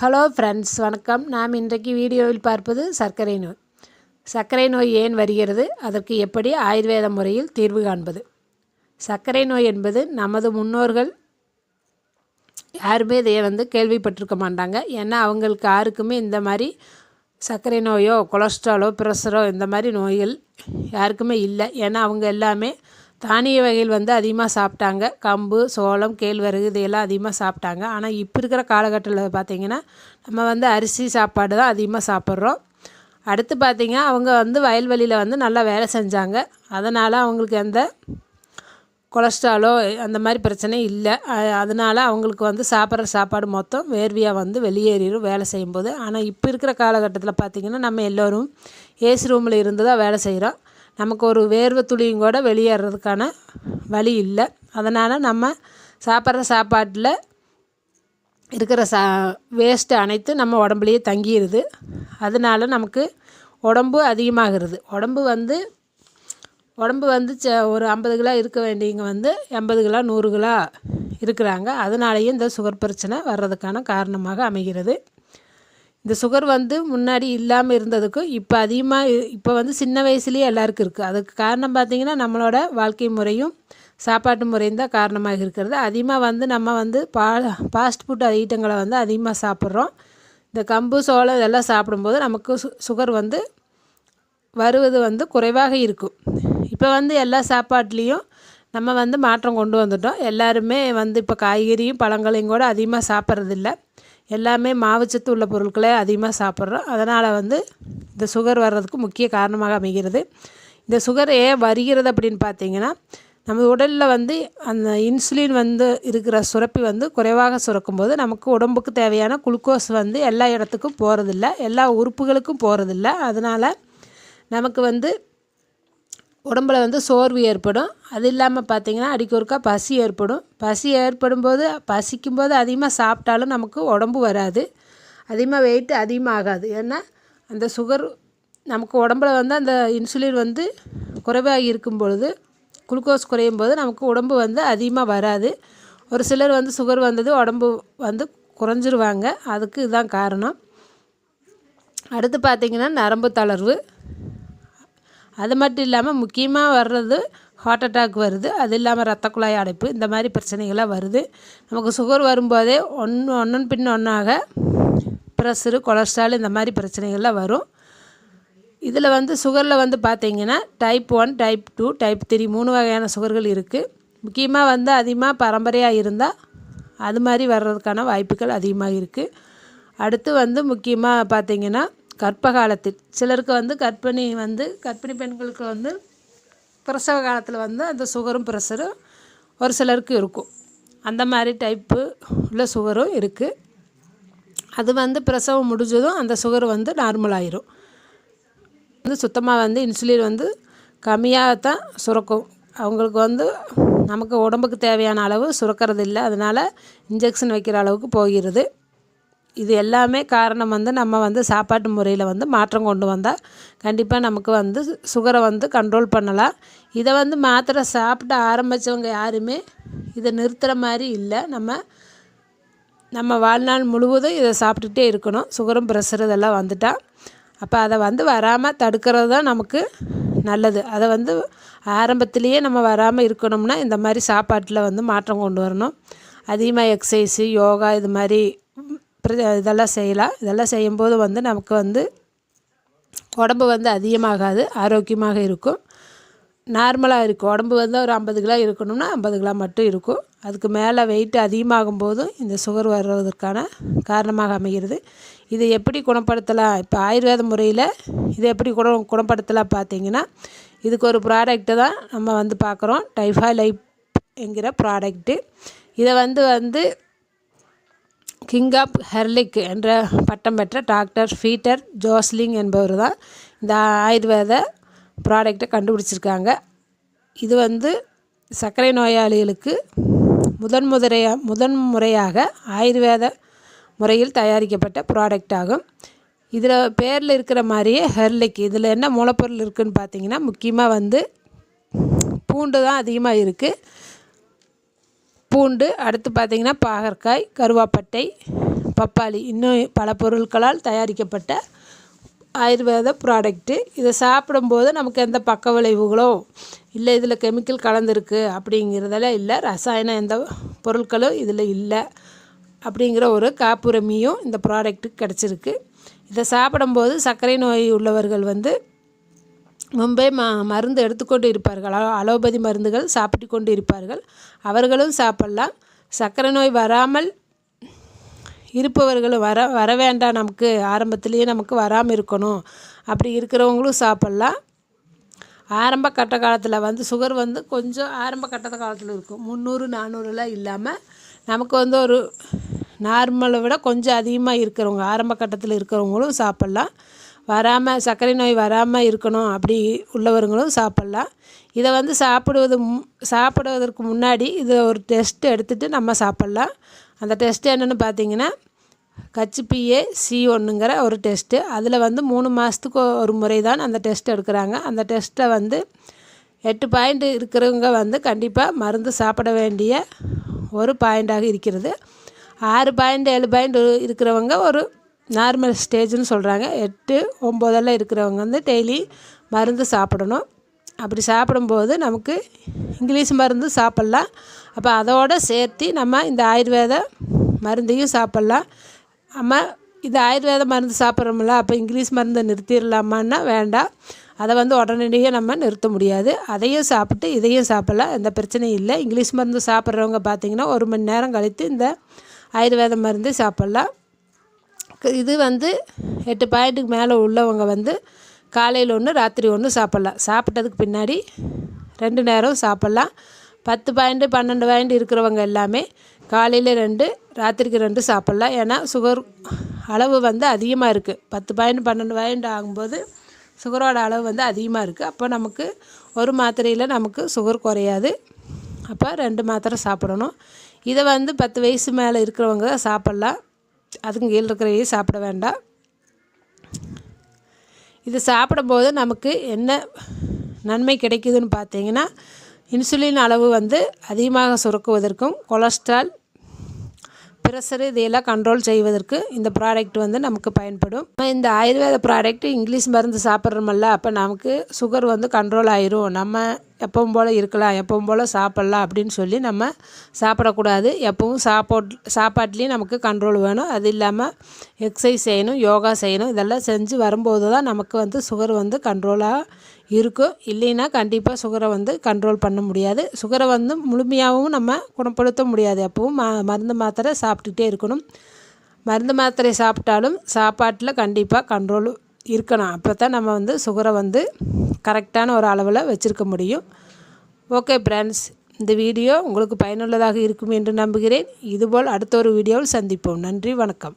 Hello friends வணக்கம். நாம் இன்றைக்கு வீடியோவில் பார்ப்பது சர்க்கரை நோய். சர்க்கரை நோய் ஏன் வருகிறது? அதற்கு எப்படி ஆயுர்வேத முறையில் தீர்வு காண்பது? சர்க்கரை நோய் என்பது நமது முன்னோர்கள் யாருமே இதை வந்து கேள்விப்பட்டிருக்க மாட்டாங்க. ஏன்னா அவங்களுக்கு யாருக்குமே இந்த மாதிரி சர்க்கரை நோயோ கொலஸ்ட்ராலோ ப்ரெஷரோ இந்த மாதிரி நோய்கள் யாருக்குமே இல்லை. ஏன்னா அவங்க எல்லாமே தானிய வகைகள் வந்து அதிகமாக சாப்பிட்டாங்க. கம்பு சோளம் கேழ்வரகு இதையெல்லாம் அதிகமாக சாப்பிட்டாங்க. ஆனால் இப்போ இருக்கிற காலகட்டத்தில் பார்த்திங்கன்னா நம்ம வந்து அரிசி சாப்பாடு தான் அதிகமாக சாப்பிட்றோம். அடுத்து பார்த்திங்கன்னா அவங்க வந்து வயல்வெளியில் வந்து நல்லா வேலை செஞ்சாங்க. அதனால் அவங்களுக்கு எந்த கொலஸ்ட்ராலோ அந்த மாதிரி பிரச்சனை இல்லை. அதனால் அவங்களுக்கு வந்து சாப்பிட்ற சாப்பாடு மொத்தம் வேர்வையாக வந்து வெளியேறிடும் வேலை செய்யும்போது. ஆனால் இப்போ இருக்கிற காலகட்டத்தில் பார்த்திங்கன்னா நம்ம எல்லோரும் ஏசி ரூமில் இருந்து தான் வேலை செய்கிறோம் நமக்கு ஒரு வேர்வை துளியும் கூட வெளியேறதுக்கான வழி இல்லை. அதனால் நம்ம சாப்பிட்ற சாப்பாட்டில் இருக்கிற சா வேஸ்ட்டு அனைத்தும் நம்ம உடம்புலையே தங்கிடுது அதனால நமக்கு உடம்பு அதிகமாகிறது. உடம்பு வந்து உடம்பு வந்து ச ஒரு ஐம்பது கிலோ இருக்க வேண்டியவங்க வந்து எண்பது கிலோ நூறு கிலோ இருக்கிறாங்க. அதனாலேயும் இந்த சுகர் பிரச்சனை வர்றதுக்கான காரணமாக அமைகிறது. இந்த சுகர் வந்து முன்னாடி இல்லாமல் இருந்ததுக்கும் இப்போ அதிகமாக இப்போ வந்து சின்ன வயசுலேயே எல்லாருக்கும் இருக்குது அதுக்கு காரணம் பார்த்திங்கன்னா நம்மளோட வாழ்க்கை முறையும் சாப்பாட்டு முறையும் தான் காரணமாக இருக்கிறது. அதிகமாக வந்து நம்ம வந்து பா ஃபாஸ்ட் ஃபுட் ஐட்டங்களை வந்து அதிகமாக சாப்பிட்றோம். இந்த கம்பு சோளம் இதெல்லாம் சாப்பிடும்போது நமக்கு சு சுகர் வந்து வருவது வந்து குறைவாக இருக்கும். இப்போ வந்து எல்லா சாப்பாட்லேயும் நம்ம வந்து மாற்றம் கொண்டு வந்துட்டோம். எல்லாருமே வந்து இப்போ காய்கறியும் பழங்களையும் கூட அதிகமாக சாப்பிட்றதில்ல. எல்லாமே மாவுச்சத்து உள்ள பொருட்களே அதிகமாக சாப்பிட்றோம். அதனால் வந்து இந்த சுகர் வர்றதுக்கு முக்கிய காரணமாக அமைகிறது. இந்த சுகர் ஏன் வருகிறது அப்படின்னு பார்த்தீங்கன்னா நம்ம உடலில் வந்து அந்த இன்சுலின் வந்து இருக்கிற சுரப்பி வந்து குறைவாக சுரக்கும்போது நமக்கு உடம்புக்கு தேவையான குளுக்கோஸ் வந்து எல்லா இடத்துக்கும் போகிறதில்ல எல்லா உறுப்புகளுக்கும் போகிறதில்ல அதனால் நமக்கு வந்து உடம்புல வந்து சோர்வு ஏற்படும். அது இல்லாமல் பார்த்திங்கன்னா அடிக்கொருக்கா பசி ஏற்படும். பசி ஏற்படும் போது பசிக்கும் போது அதிகமாக சாப்பிட்டாலும் நமக்கு உடம்பு வராது. அதிகமாக வெயிட் அதிகமாக ஆகாது ஏன்னா அந்த சுகர் நமக்கு உடம்புல வந்து அந்த இன்சுலின் வந்து குறைவாக இருக்கும் பொழுது குளுக்கோஸ் குறையும் போது நமக்கு உடம்பு வந்து அதிகமாக வராது. ஒரு சிலர் வந்து சுகர் வந்தது உடம்பு வந்து குறைஞ்சிருவாங்க. அதுக்கு இதுதான் காரணம். அடுத்து பார்த்திங்கன்னா நரம்பு தளர்வு. அது மட்டும் இல்லாமல் முக்கியமாக வர்றது ஹார்ட் அட்டாக் வருது. அது இல்லாமல் ரத்த குழாய் அடைப்பு இந்த மாதிரி பிரச்சனைகள்லாம் வருது. நமக்கு சுகர் வரும்போதே ஒன்று ஒன்றன் பின் ஒன்றாக ப்ரெஷரு கொலஸ்ட்ரால் இந்த மாதிரி பிரச்சனைகள்லாம் வரும். இதில் வந்து சுகரில் வந்து பார்த்திங்கன்னா type one type two type three மூணு வகையான சுகர்கள் இருக்குது முக்கியமாக வந்து அதிகமாக பரம்பரையாக இருந்தால் அது மாதிரி வர்றதுக்கான வாய்ப்புகள் அதிகமாக இருக்குது அடுத்து வந்து முக்கியமாக பார்த்திங்கன்னா கர்ப்ப காலத்தில் சிலருக்கு வந்து கர்ப்பிணி வந்து கர்ப்பிணி பெண்களுக்கு வந்து பிரசவ காலத்தில் வந்து அந்த சுகரும் ப்ரெஷரும் ஒரு சிலருக்கு இருக்கும். அந்த மாதிரி டைப்பு உள்ள சுகரும் இருக்குது அது வந்து பிரசவம் முடிஞ்சதும் அந்த சுகர் வந்து நார்மல் ஆயிரும். வந்து சுத்தமாக வந்து இன்சுலின் வந்து கம்மியாக தான் சுரக்கும். அவங்களுக்கு வந்து நமக்கு உடம்புக்கு தேவையான அளவு சுரக்கிறது இல்லை அதனால் இன்ஜெக்ஷன் வைக்கிற அளவுக்கு போகிறது. இது எல்லாமே காரணம் வந்து நம்ம வந்து சாப்பாட்டு முறையில் வந்து மாற்றம் கொண்டு வந்தால் கண்டிப்பாக நமக்கு வந்து சுகரை வந்து கண்ட்ரோல் பண்ணலாம். இதை வந்து மாத்திரை சாப்பிட ஆரம்பித்தவங்க யாருமே இதை நிறுத்துகிற மாதிரி இல்லை. நம்ம நம்ம வாழ்நாள் முழுவதும் இதை சாப்பிட்டுட்டே இருக்கணும். சுகரும் ப்ரெஷர் இதெல்லாம் வந்துட்டால் அப்போ அதை வந்து வராமல் தடுக்கிறது தான் நமக்கு நல்லது. அதை வந்து ஆரம்பத்திலேயே நம்ம வராமல் இருக்கணும்னா இந்த மாதிரி சாப்பாட்டில் வந்து மாற்றம் கொண்டு வரணும். அதிகமாக எக்ஸசைஸு யோகா இது மாதிரி இதெல்லாம் செய்யலாம். இதெல்லாம் செய்யும்போது வந்து நமக்கு வந்து உடம்பு வந்து அதிகமாகாது ஆரோக்கியமாக இருக்கும். நார்மலாக இருக்கும். உடம்பு வந்து ஒரு ஐம்பது கிலோ இருக்கணும்னா ஐம்பது கிலோ மட்டும் இருக்கும். அதுக்கு மேலே வெயிட் அதிகமாகும் போதும் இந்த சுகர் வர்றதற்கான காரணமாக அமைகிறது. இதை எப்படி குணப்படுத்தலாம்? இப்போ ஆயுர்வேத முறையில் இதை எப்படி குண குணப்படுத்தலாம் பார்த்தீங்கன்னா இதுக்கு ஒரு ப்ராடக்ட்டு தான் நம்ம வந்து பார்க்குறோம். டைஃபா லைப் என்கிற ப்ராடக்ட்டு இதை வந்து வந்து கிங் ஆப் ஹெர்லிக் என்ற பட்டம் பெற்ற டாக்டர் ஃபீட்டர் ஜோஸ்லிங் என்பவர் தான் இந்த ஆயுர்வேத ப்ராடக்டை கண்டுபிடிச்சிருக்காங்க. இது வந்து சர்க்கரை நோயாளிகளுக்கு முதன் முதலையாக முதன் முறையாக ஆயுர்வேத முறையில் தயாரிக்கப்பட்ட ப்ராடக்ட் ஆகும். இதில் பேரில் இருக்கிற மாதிரியே ஹெர்லிக் இதில் என்ன மூலப்பொருள் இருக்குதுன்னு பார்த்தீங்கன்னா முக்கியமாக வந்து பூண்டு தான் அதிகமாக இருக்குது பூண்டு அடுத்து பார்த்திங்கன்னா பாகற்காய் கருவாப்பட்டை பப்பாளி. இன்னும் பல பொருட்களால் தயாரிக்கப்பட்ட ஆயுர்வேத ப்ராடக்ட்டு இதை சாப்பிடும்போது நமக்கு எந்த பக்க விளைவுகளோ இல்லை இதில் கெமிக்கல் கலந்துருக்கு அப்படிங்கிறதெல்லாம் இல்லை ரசாயனம் எந்த பொருட்களும் இதில் இல்லை அப்படிங்கிற ஒரு காப்புரிமையும் இந்த ப்ராடக்ட்டுக்கு கிடச்சிருக்கு. இதை சாப்பிடும்போது சர்க்கரை நோய் உள்ளவர்கள் வந்து முன்பே ம மருந்து எடுத்துக்கொண்டு இருப்பார்கள். அலோ அலோபதி மருந்துகள் சாப்பிட்டு கொண்டு இருப்பார்கள். அவர்களும் சாப்பிட்லாம். சர்க்கரை நோய் வராமல் இருப்பவர்களும் வர வர வேண்டாம். நமக்கு ஆரம்பத்துலேயே நமக்கு வராமல் இருக்கணும். அப்படி இருக்கிறவங்களும் சாப்பிட்லாம். ஆரம்ப கட்ட காலத்தில் வந்து சுகர் வந்து கொஞ்சம் ஆரம்ப கட்ட காலத்தில் இருக்கும். முந்நூறு நானூறுலாம் இல்லாமல் நமக்கு வந்து ஒரு நார்மலை விட கொஞ்சம் அதிகமாக இருக்கிறவங்க ஆரம்ப கட்டத்தில் இருக்கிறவங்களும் சாப்பிட்லாம். வராமல் சர்க்கரை நோய் வராமல் இருக்கணும் அப்படி உள்ளவர்களும் சாப்பிட்லாம். இதை வந்து சாப்பிடுவது சாப்பிடுவதற்கு முன்னாடி இதை ஒரு டெஸ்ட் எடுத்துகிட்டு நம்ம சாப்பிட்லாம். அந்த டெஸ்ட் என்னென்னு பார்த்தீங்கன்னா கச்சிபிஏ சி ஒன்றுங்கிற ஒரு டெஸ்ட்டு அதில் வந்து மூணு மாதத்துக்கு ஒரு முறை தான் அந்த டெஸ்ட் எடுக்கிறாங்க. அந்த டெஸ்ட்டை வந்து எட்டு பாயிண்ட் இருக்கிறவங்க வந்து கண்டிப்பாக மருந்து சாப்பிட வேண்டிய ஒரு பாயிண்டாக இருக்கிறது. ஆறு பாயிண்ட் ஏழு பாயிண்ட் இருக்கிறவங்க ஒரு நார்மல் ஸ்டேஜ்னு சொல்கிறாங்க எட்டு ஒம்போதெல்லாம் இருக்கிறவங்க வந்து டெய்லி மருந்து சாப்பிடணும். அப்படி சாப்பிடும்போது நமக்கு இங்கிலீஷ் மருந்து சாப்பிட்லாம். அப்போ அதோடு சேர்த்து நம்ம இந்த ஆயுர்வேத மருந்தையும் சாப்பிட்லாம். நம்ம இது ஆயுர்வேத மருந்து சாப்பிட்றோம்ல அப்போ இங்கிலீஷ் மருந்தை நிறுத்திடலாமான்னா வேண்டாம். அதை வந்து உடனடியே நம்ம நிறுத்த முடியாது. அதையும் சாப்பிட்டு இதையும் சாப்பிட்லாம். எந்த பிரச்சனையும் இல்லை. இங்கிலீஷ் மருந்து சாப்பிட்றவங்க பார்த்திங்கன்னா ஒரு மணி நேரம் கழித்து இந்த ஆயுர்வேத மருந்து சாப்பிட்லாம். இது வந்து எட்டு பாயிண்ட்டுக்கு மேலே உள்ளவங்க வந்து காலையில் ஒன்று ராத்திரி ஒன்று சாப்பிட்லாம். சாப்பிட்டதுக்கு பின்னாடி ரெண்டு நேரம் சாப்பிட்லாம். பத்து பாயிண்ட்டு பன்னெண்டு பாயிண்ட் இருக்கிறவங்க எல்லாமே காலையில் ரெண்டு ராத்திரிக்கு ரெண்டு சாப்பிட்லாம். ஏன்னா சுகர் அளவு வந்து அதிகமாக இருக்குது பத்து பாயிண்ட் பன்னெண்டு பாயிண்ட் ஆகும்போது சுகரோட அளவு வந்து அதிகமாக இருக்குது அப்போ நமக்கு ஒரு மாத்திரையில் நமக்கு சுகர் குறையாது. அப்போ ரெண்டு மாத்திரை சாப்பிடணும். இதை வந்து பத்து வயசு மேலே இருக்கிறவங்க சாப்பிட்லாம். அதுக்கு கீழே இருக்கிறவையே சாப்பிட வேண்டாம். இது சாப்பிடும்போது நமக்கு என்ன நன்மை கிடைக்குதுன்னு பார்த்தீங்கன்னா இன்சுலின் அளவு வந்து அதிகமாக சுரக்குவதற்கும் கொலஸ்ட்ரால் ப்ரெஷரு இதையெல்லாம் கண்ட்ரோல் செய்வதற்கு இந்த ப்ராடக்ட் வந்து நமக்கு பயன்படும். இந்த ஆயுர்வேத ப்ராடக்ட் இங்கிலீஷ் மருந்து சாப்பிட்றோமல்ல அப்போ நமக்கு சுகர் வந்து கண்ட்ரோல் ஆயிரும். நம்ம எப்பவும் போல் இருக்கலாம் எப்பவும் போல் சாப்பிட்லாம் அப்படின்னு சொல்லி நம்ம சாப்பிடக்கூடாது. எப்பவும் சாப்பாட் சாப்பாட்லேயும் நமக்கு கண்ட்ரோல் வேணும். அது இல்லாமல் எக்ஸசைஸ் செய்யணும் யோகா செய்யணும் இதெல்லாம் செஞ்சு வரும்போது தான் நமக்கு வந்து சுகர் வந்து கண்ட்ரோலாக இருக்கும். இல்லைன்னா கண்டிப்பாக சுகரை வந்து கண்ட்ரோல் பண்ண முடியாது. சுகரை வந்து முழுமையாகவும் நம்ம குணப்படுத்த முடியாது. எப்பவும் ம மருந்து மாத்திரை சாப்பிட்டுட்டே இருக்கணும். மருந்து மாத்திரை சாப்பிட்டாலும் சாப்பாட்டில் கண்டிப்பாக கண்ட்ரோல் இருக்கணும். அப்போ தான் நம்ம வந்து சுகரை வந்து கரெக்டான ஒரு அளவில் வச்சுருக்க முடியும். ஓகே ஃப்ரெண்ட்ஸ் இந்த வீடியோ உங்களுக்கு பயனுள்ளதாக இருக்கும் என்று நம்புகிறேன். இதுபோல் அடுத்த ஒரு வீடியோவில் சந்திப்போம். நன்றி வணக்கம்.